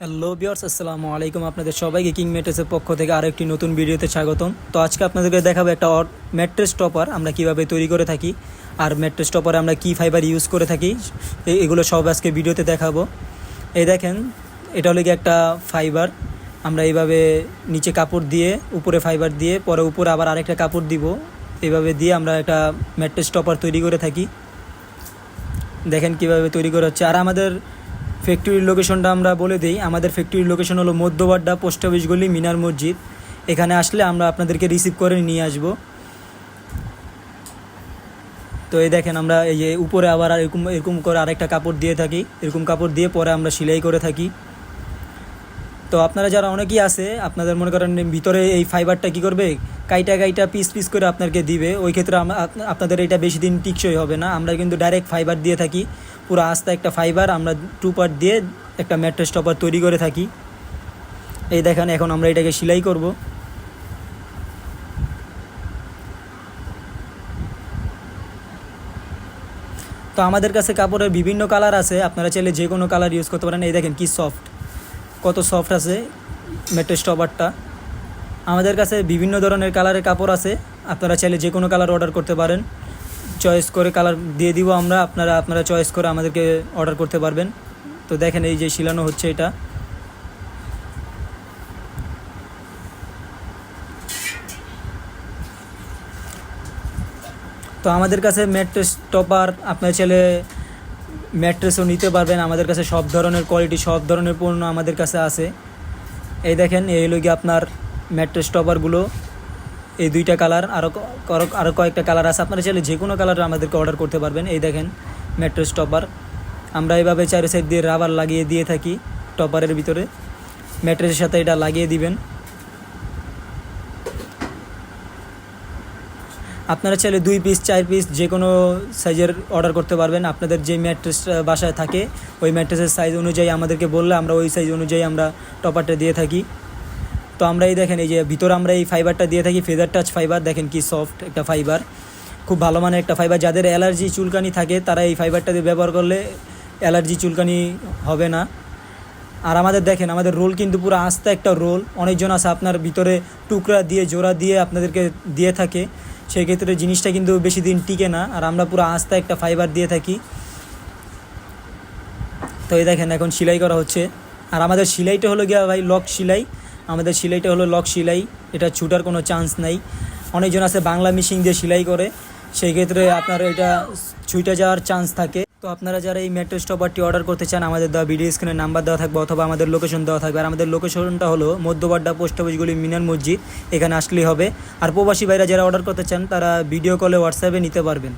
Hello বিয়ার্স আসসালামু আলাইকুম আপনাদের সবাইকে কিং ম্যাট্রেসের পক্ষ থেকে আরও একটি নতুন ভিডিওতে স্বাগতম। তো আজকে আপনাদেরকে দেখাবো একটা ম্যাট্রেস টপার আমরা কীভাবে তৈরি করে থাকি আর ম্যাট্রেস টপারে আমরা কি ফাইবার ইউজ করে থাকি এগুলো সব আজকে ভিডিওতে দেখাবো। এই দেখেন, এটা হলো একটা ফাইবার আমরা এইভাবে নিচে কাপড় দিয়ে, উপরে ফাইবার দিয়ে, পরে উপরে আবার আরেকটা কাপড় দিব। এইভাবে দিয়ে আমরা একটা ম্যাট্রেস টপার তৈরি করে থাকি। দেখেন কীভাবে তৈরি করা হচ্ছে। আর আমাদের ফ্যাক্টরির লোকেশনটা আমরা বলে দিই। আমাদের ফ্যাক্টরির লোকেশন হলো মধ্যবাড্ডা পোস্ট অফিস গলি, মিনার মসজিদ। এখানে আসলে আমরা আপনাদেরকে রিসিভ করে নিয়ে আসব। তো এই দেখেন আমরা এই যে উপরে আবার এরকম এরকম করে আরেকটা কাপড় দিয়ে থাকি। এরকম কাপড় দিয়ে পরে আমরা সেলাই করে থাকি। তো আপনারা যারা অনেকেই আছে, আপনাদের মনে করেন ভিতরে এই ফাইবারটা কি করবে? কাইটা কাইটা পিস পিস করে আপনাকে দিবে। ওই ক্ষেত্রে আপনাদের এটা বেশি দিন টিকসই হবে না। আমরা কিন্তু ডাইরেক্ট ফাইবার দিয়ে থাকি। পুরো আস্তা একটা ফাইবার আমরা টু পার্ট দিয়ে একটা ম্যাট্রেস টপার তৈরি করে থাকি। এই দেখেন, এখন আমরা এটাকে সেলাই করব। তো আমাদের কাছে কাপড়ের বিভিন্ন কালার আছে, আপনারা চাইলে যে কোনো কালার ইউজ করতে পারেন। এই দেখেন, কি সফট কত সফট আছে মেট্রেস টপারটা আমাদের কাছে বিভিন্ন ধরনের কালারের কাপড় আছে, আপনারা চাইলে যে কোনো কালার অর্ডার করতে পারেন। চয়েস করে কালার দিয়ে দিব আমরা। আপনারা আপনারা চয়েস করে আমাদেরকে অর্ডার করতে পারবেন। তো দেখেন এই যে শিলানো হচ্ছে এটা। তো আমাদের কাছে ম্যাট্রেস টপার আপনার ছেলে ম্যাট্রেসও নিতে পারবেন। আমাদের কাছে সব ধরনের কোয়ালিটি সব ধরনের পণ্য আমাদের কাছে আছে। এই দেখেন, এই হলো গিয়ে আপনার ম্যাট্রেস টপারগুলো এই দুইটা কালার আরও আরও কয়েকটা কালার আছে। আপনারা চাইলে যে কোনো কালার আমাদেরকে অর্ডার করতে পারবেন। এই দেখেন ম্যাট্রেস টপার আমরা এইভাবে চারি সাইড দিয়ে রাবার লাগিয়ে দিয়ে থাকি টপারের ভিতরে। ম্যাট্রেসের সাথে এটা লাগিয়ে দিবেন। আপনারা চাইলে দুই পিস চার পিস যে কোনো সাইজের অর্ডার করতে পারবেন। আপনাদের যে ম্যাট্রেস বাসায় থাকে, ওই ম্যাট্রেসের সাইজ অনুযায়ী আমাদেরকে বললে আমরা ওই সাইজ অনুযায়ী আমরা টপারটা দিয়ে থাকি। তো আমরা এই দেখেন, এই যে ভিতরে আমরা এই ফাইবারটা দিয়ে থাকি ফেদার টাচ ফাইবার দেখেন কি সফট একটা ফাইবার খুব ভালো মানের একটা ফাইবার যাদের অ্যালার্জি চুলকানি থাকে, তারা এই ফাইবারটা দিয়ে ব্যবহার করলে অ্যালার্জি চুলকানি হবে না। আর আমাদের দেখেন, আমাদের রোল কিন্তু পুরো আস্তে একটা রোল অনেকজন আছে আপনার ভিতরে টুকরা দিয়ে, জোড়া দিয়ে আপনাদেরকে দিয়ে থাকে। সেই ক্ষেত্রে জিনিসটা কিন্তু বেশি দিন টিকে না। আর আমরা পুরো আস্তে একটা ফাইবার দিয়ে থাকি। তো এই দেখেন, এখন সেলাই করা হচ্ছে। আর আমাদের সেলাইটা হলো গিয়া ভাই, লক সেলাই। আমাদের সেলাইটা হলো লক সেলাই, এটা ছুটার কোনো চান্স নাই। অনেকজন আছে বাংলা মেশিন দিয়ে সেলাই করে, সেই ক্ষেত্রে আপনার এটা ছুটে যাওয়ার চান্স থাকে। তো আপনারা যারা এই মেট্রো স্টপারটি অর্ডার করতে চান, আমাদের দেওয়া ভিডিও স্ক্রিনে নাম্বার দেওয়া থাকবে অথবা আমাদের লোকেশন দেওয়া থাকবে। আর আমাদের লোকেশনটা হলো মধ্যবাড্ডা পোস্ট অফিসগুলি মিনার মসজিদ, এখানে আসলেই হবে। আর প্রবাসী ভাইরা যারা অর্ডার করতে চান, তারা ভিডিও কলে হোয়াটসঅ্যাপে নিতে পারবেন।